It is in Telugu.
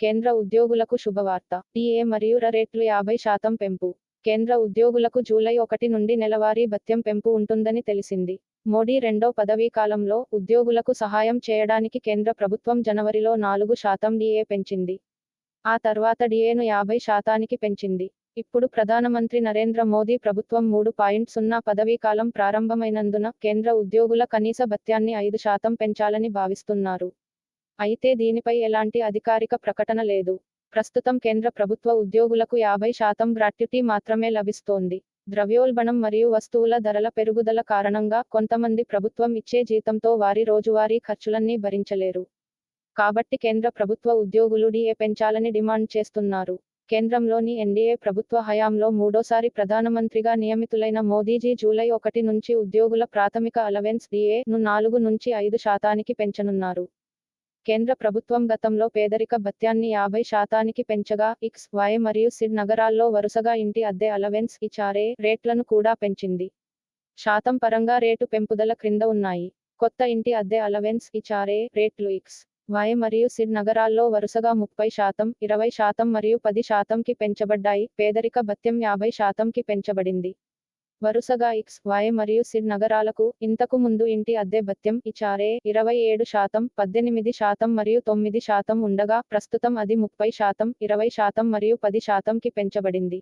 కేంద్ర ఉద్యోగులకు శుభవార్త. టీఏ మరియు ర రేట్లు యాభై శాతం పెంపు. కేంద్ర ఉద్యోగులకు జూలై ఒకటి నుండి నెలవారీ భత్యం పెంపు ఉంటుందని తెలిసింది. మోడీ రెండో పదవీ కాలంలో ఉద్యోగులకు సహాయం చేయడానికి కేంద్ర ప్రభుత్వం జనవరిలో నాలుగు శాతం డిఏ పెంచింది. ఆ తర్వాత డిఏను యాభై శాతానికి పెంచింది. ఇప్పుడు ప్రధానమంత్రి నరేంద్ర మోదీ ప్రభుత్వం మూడు పాయింట్ సున్నా పదవీ కాలం ప్రారంభమైనందున కేంద్ర ఉద్యోగుల కనీస భత్యాన్ని ఐదు శాతం పెంచాలని భావిస్తున్నారు. అయితే దీనిపై ఎలాంటి అధికారిక ప్రకటన లేదు. ప్రస్తుతం కేంద్ర ప్రభుత్వ ఉద్యోగులకు యాభై శాతం గ్రాట్యుటీ మాత్రమే లభిస్తోంది. ద్రవ్యోల్బణం మరియు వస్తువుల ధరల పెరుగుదల కారణంగా కొంతమంది ప్రభుత్వం ఇచ్చే జీతంతో వారి రోజువారీ ఖర్చులన్నీ భరించలేరు. కాబట్టి కేంద్ర ప్రభుత్వ ఉద్యోగులు డిఏ పెంచాలని డిమాండ్ చేస్తున్నారు. కేంద్రంలోని ఎన్డీఏ ప్రభుత్వ హయాంలో మూడోసారి ప్రధానమంత్రిగా నియమితులైన మోదీజీ జూలై ఒకటి నుంచి ఉద్యోగుల ప్రాథమిక అలవెన్స్ డిఏ ను నాలుగు నుంచి ఐదు శాతానికి పెంచనున్నారు. కేంద్ర ప్రభుత్వం గతంలో పేదరిక భత్యాన్ని యాభై శాతానికి పెంచగా ఇక్స్ వై మరియు సిడ్ నగరాల్లో వరుసగా ఇంటి అద్దె అలవెన్స్ ఇచారే రేట్లను కూడా పెంచింది. శాతం పరంగా రేటు పెంపుదల క్రింద ఉన్నాయి. కొత్త ఇంటి అద్దె అలవెన్స్ ఇచారే రేట్లు ఇక్స్ వై మరియు సిడ్ నగరాల్లో వరుసగా ముప్పై శాతం ఇరవై శాతం మరియు పది శాతంకి పెంచబడ్డాయి. పేదరిక భత్యం యాభై శాతంకి పెంచబడింది. వరుసగా ఇక్స్ వై మరియు సిడ్ నగరాలకు ఇంతకు ముందు ఇంటి అద్దె భత్యం ఇచారే ఇరవై ఏడు శాతం పద్దెనిమిది శాతం మరియు తొమ్మిది శాతం ఉండగా ప్రస్తుతం అది ముప్పై శాతం ఇరవై శాతం మరియు పది శాతంకి పెంచబడింది.